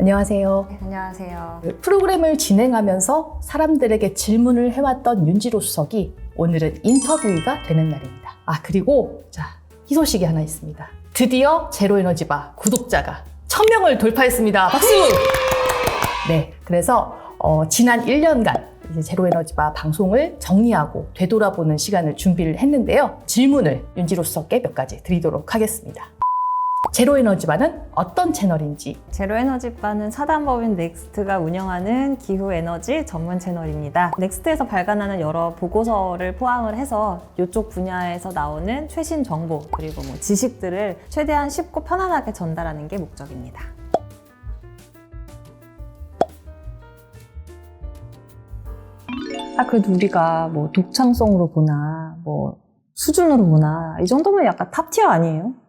안녕하세요. 네, 안녕하세요. 그 프로그램을 진행하면서 사람들에게 질문을 해왔던 윤지로 수석이 오늘은 인터뷰가 되는 날입니다. 아, 그리고 자, 희소식이 하나 있습니다. 드디어 제로에너지바 구독자가 1000명을 돌파했습니다. 박수! 네, 그래서 어, 지난 1년간 이제 제로에너지바 방송을 정리하고 되돌아보는 시간을 준비를 했는데요. 질문을 윤지로 수석께 몇 가지 드리도록 하겠습니다. 제로 에너지바는 어떤 채널인지 제로에너지바는 사단법인 넥스트가 운영하는 기후에너지 전문 채널입니다. 넥스트에서 발간하는 여러 보고서를 포함을 해서 이쪽 분야에서 나오는 최신 정보 그리고 뭐 지식들을 최대한 쉽고 편안하게 전달하는 게 목적입니다. 아, 그래도 우리가 뭐 독창성으로 보나, 뭐 수준으로 보나, 이 정도면 약간 탑티어 아니에요?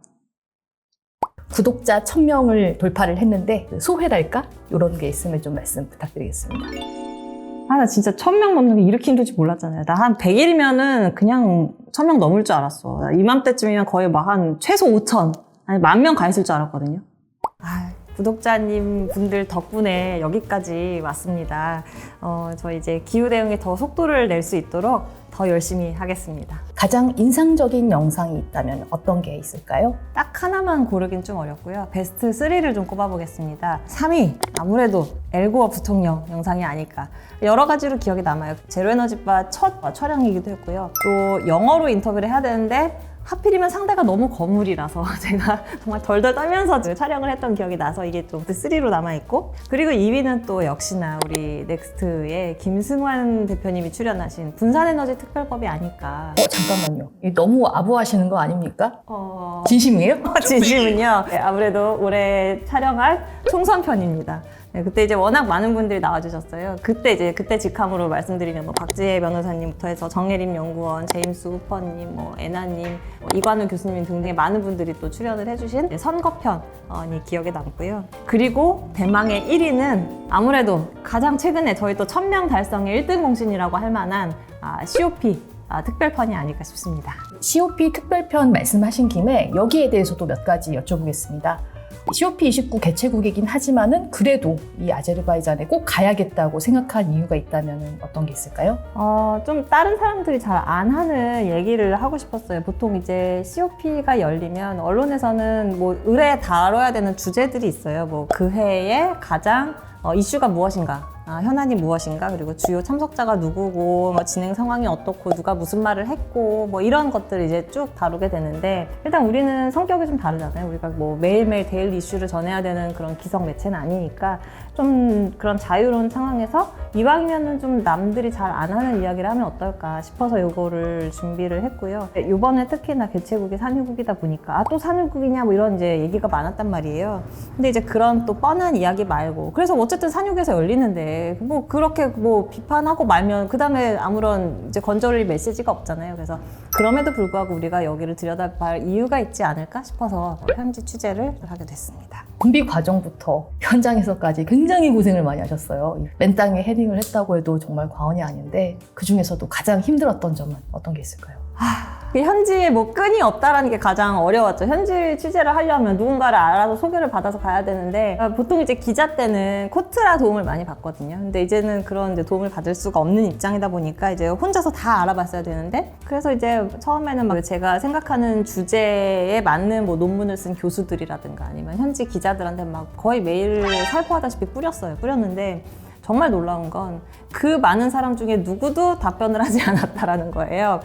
구독자 1000명을 돌파를 했는데 그 소회랄까? 이런 게 있으면 좀 말씀 부탁드리겠습니다. 아, 나 진짜 천 명 넘는 게 이렇게 힘들 줄 몰랐잖아요. 나 한 100일이면은 그냥 천 명 넘을 줄 알았어. 나 이맘때쯤이면 거의 막 한 최소 5천, 아니 만 명 가 있을 줄 알았거든요. 아, 구독자님 분들 덕분에 여기까지 왔습니다. 어, 저 이제 기후 대응에 더 속도를 낼 수 있도록 더 열심히 하겠습니다. 가장 인상적인 영상이 있다면 어떤 게 있을까요? 딱 하나만 고르긴 좀 어렵고요. 베스트 3를 좀 꼽아보겠습니다. 3위 아무래도 엘고어 부통령 영상이 아닐까. 여러 가지로 기억에 남아요. 제로에너지바 첫 촬영이기도 했고요. 또 영어로 인터뷰를 해야 되는데 하필이면 상대가 너무 거물이라서 제가 정말 덜덜 떨면서 촬영을 했던 기억이 나서 이게 좀 3로 남아있고 그리고 2위는 또 역시나 우리 넥스트의 김승환 대표님이 출연하신 분산에너지 특별법이 아닐까 어, 잠깐만요. 이게 너무 아부하시는 거 아닙니까? 어... 진심이에요? 진심은요. 네, 아무래도 올해 촬영할 총선 편입니다. 네, 그때 이제 워낙 많은 분들이 나와주셨어요. 그때 이제 그때 직함으로 말씀드리면 뭐 박지혜 변호사님부터 해서 정혜림 연구원, 제임스 후퍼님, 뭐 애나님, 뭐 이관우 교수님 등등의 많은 분들이 또 출연을 해주신 선거편이 기억에 남고요. 그리고 대망의 1위는 아무래도 가장 최근에 저희 또 1000명 달성의 1등 공신이라고 할 만한 아, COP 아, 특별편이 아닐까 싶습니다. COP 특별편 말씀하신 김에 여기에 대해서도 몇 가지 여쭤보겠습니다. COP29 개최국이긴 하지만은 그래도 이 아제르바이잔에 꼭 가야겠다고 생각한 이유가 있다면 어떤 게 있을까요? 어, 좀 다른 사람들이 잘 안 하는 얘기를 하고 싶었어요. 보통 이제 COP가 열리면 언론에서는 뭐 의뢰에 다뤄야 되는 주제들이 있어요. 뭐 그 해에 가장 어, 이슈가 무엇인가, 아, 현안이 무엇인가, 그리고 주요 참석자가 누구고, 뭐 진행 상황이 어떻고, 누가 무슨 말을 했고, 뭐 이런 것들을 이제 쭉 다루게 되는데, 일단 우리는 성격이 좀 다르잖아요. 우리가 뭐 매일매일 데일리 이슈를 전해야 되는 그런 기성 매체는 아니니까, 좀 그런 자유로운 상황에서 이왕이면은 좀 남들이 잘 안 하는 이야기를 하면 어떨까 싶어서 이거를 준비를 했고요. 이번에 특히나 개최국이 산유국이다 보니까 아 또 산유국이냐 뭐 이런 이제 얘기가 많았단 말이에요. 근데 이제 그런 또 뻔한 이야기 말고 그래서 어쨌든 산유국에서 열리는데 뭐 그렇게 뭐 비판하고 말면 그 다음에 아무런 이제 건져올 메시지가 없잖아요. 그래서 그럼에도 불구하고 우리가 여기를 들여다볼 이유가 있지 않을까 싶어서 현지 취재를 하게 됐습니다. 준비 과정부터 현장에서까지 굉장히 고생을 많이 하셨어요. 맨 땅에 헤딩을 했다고 해도 정말 과언이 아닌데 그 중에서도 가장 힘들었던 점은 어떤 게 있을까요? 그 현지에 뭐 끈이 없다라는 게 가장 어려웠죠. 현지 취재를 하려면 누군가를 알아서 소개를 받아서 가야 되는데 아, 보통 이제 기자 때는 코트라 도움을 많이 받거든요. 근데 이제는 그런 이제 도움을 받을 수가 없는 입장이다 보니까 이제 혼자서 다 알아봤어야 되는데 그래서 이제 처음에는 막 제가 생각하는 주제에 맞는 뭐 논문을 쓴 교수들이라든가 아니면 현지 기자들한테 막 거의 매일 살포하다시피 뿌렸어요. 뿌렸는데 정말 놀라운 건 그 많은 사람 중에 누구도 답변을 하지 않았다라는 거예요.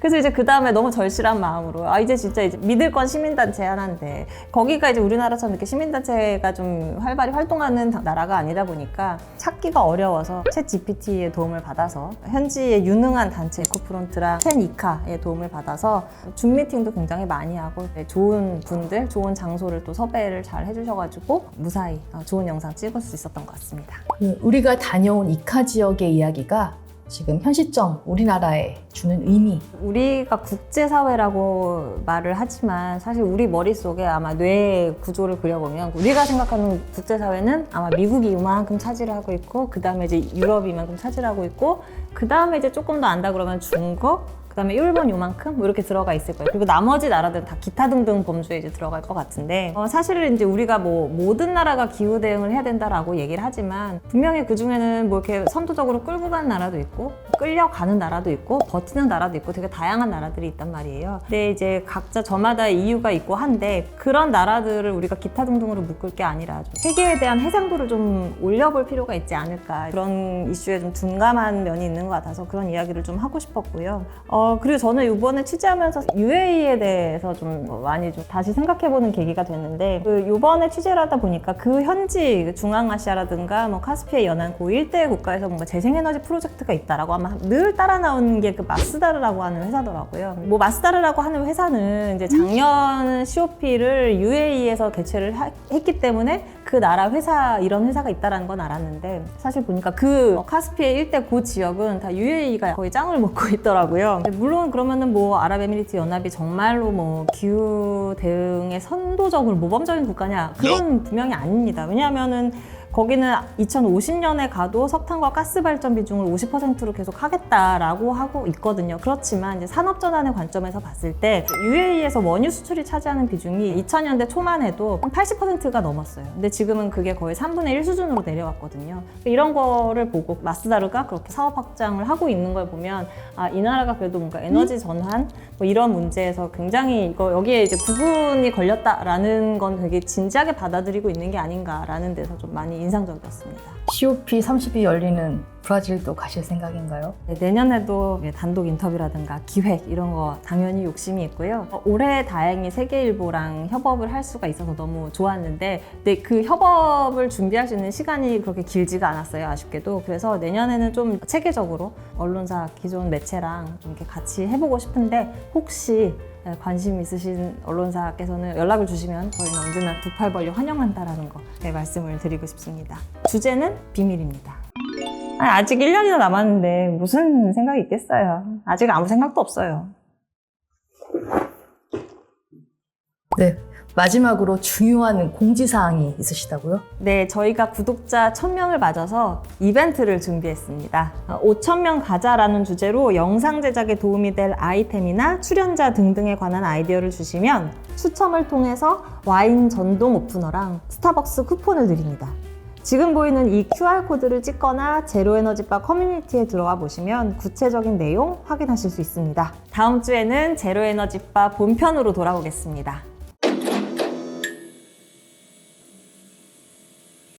그래서 이제 그 다음에 너무 절실한 마음으로 아 이제 진짜 이제 믿을 건 시민단체 하나인데 거기가 이제 우리나라처럼 이렇게 시민단체가 좀 활발히 활동하는 다- 나라가 아니다 보니까 찾기가 어려워서 챗 GPT의 도움을 받아서 현지의 유능한 단체 에코프론트랑 첸 이카의 도움을 받아서 줌 미팅도 굉장히 많이 하고 네, 좋은 분들, 좋은 장소를 또 섭외를 잘 해주셔가지고 무사히 어, 좋은 영상 찍을 수 있었던 것 같습니다. 그 우리가 다녀온 이카 지역의 이야기가 지금 현 시점 우리나라에 주는 의미. 우리가 국제사회라고 말을 하지만 사실 우리 머릿속에 아마 뇌 구조를 그려보면 우리가 생각하는 국제사회는 아마 미국이 이만큼 차지를 하고 있고 그 다음에 이제 유럽이 이만큼 차지를 하고 있고 그 다음에 이제 조금 더 안다 그러면 중국 그다음에 일본 요만큼 뭐 이렇게 들어가 있을 거예요. 그리고 나머지 나라들은 다 기타 등등 범주에 이제 들어갈 것 같은데 어, 사실은 이제 우리가 뭐 모든 나라가 기후 대응을 해야 된다라고 얘기를 하지만 분명히 그 중에는 뭐 이렇게 선도적으로 끌고 가는 나라도 있고 끌려가는 나라도 있고 버티는 나라도 있고 되게 다양한 나라들이 있단 말이에요. 근데 이제 각자 저마다 이유가 있고 한데 그런 나라들을 우리가 기타 등등으로 묶을 게 아니라 좀 세계에 대한 해상도를 좀 올려볼 필요가 있지 않을까 그런 이슈에 좀 둔감한 면이 있는 것 같아서 그런 이야기를 좀 하고 싶었고요. 어 그리고 저는 이번에 취재하면서 UAE에 대해서 좀 많이 좀 다시 생각해보는 계기가 됐는데 그 이번에 취재를 하다 보니까 그 현지 그 중앙아시아라든가 뭐 카스피해 연안 그 일대 국가에서 뭔가 재생에너지 프로젝트가 있다라고 아마 늘 따라 나오는 게 그 마스다르라고 하는 회사더라고요. 뭐 마스다르라고 하는 회사는 이제 작년 COP를 UAE에서 개최를 하- 했기 때문에 그 나라 회사 이런 회사가 있다라는 건 알았는데 사실 보니까 그 어, 카스피해 일대 그 지역은 다 UAE가 거의 짱을 먹고 있더라고요. 근데 물론 그러면은 뭐 아랍에미리트 연합이 정말로 뭐 기후 대응에 선도적으로 모범적인 국가냐 그건 분명히 아닙니다. 왜냐하면은 거기는 2050년에 가도 석탄과 가스 발전 비중을 50%로 계속 하겠다라고 하고 있거든요. 그렇지만 이제 산업 전환의 관점에서 봤을 때 UAE에서 원유 수출이 차지하는 비중이 2000년대 초만 해도 한 80%가 넘었어요. 근데 지금은 그게 거의 3분의 1 수준으로 내려왔거든요. 이런 거를 보고 마스다르가 그렇게 사업 확장을 하고 있는 걸 보면 아, 이 나라가 그래도 뭔가 에너지 전환 뭐 이런 문제에서 굉장히 이거 여기에 이제 구분이 걸렸다라는 건 되게 진지하게 받아들이고 있는 게 아닌가라는 데서 좀 많이 인상적이었습니다. COP 30이 열리는 브라질도 가실 생각인가요? 네, 내년에도 단독 인터뷰라든가 기획 이런 거 당연히 욕심이 있고요. 어, 올해 다행히 세계일보랑 협업을 할 수가 있어서 너무 좋았는데 근데 그 협업을 준비할 수 있는 시간이 그렇게 길지가 않았어요. 아쉽게도. 그래서 내년에는 좀 체계적으로 언론사 기존 매체랑 좀 이렇게 같이 해보고 싶은데 혹시 네, 관심 있으신 언론사께서는 연락을 주시면 저희는 언제나 두 팔 벌려 환영한다라는 거 네, 말씀을 드리고 싶습니다. 주제는 비밀입니다. 아직 1년이나 남았는데 무슨 생각이 있겠어요. 아직 아무 생각도 없어요. 네. 마지막으로 중요한 공지사항이 있으시다고요? 네, 저희가 구독자 1000명을 맞아서 이벤트를 준비했습니다. 5000명 가자라는 주제로 영상 제작에 도움이 될 아이템이나 출연자 등등에 관한 아이디어를 주시면 추첨을 통해서 와인 전동 오프너랑 스타벅스 쿠폰을 드립니다. 지금 보이는 이 QR코드를 찍거나 제로에너지바 커뮤니티에 들어와 보시면 구체적인 내용 확인하실 수 있습니다. 다음 주에는 제로에너지바 본편으로 돌아오겠습니다.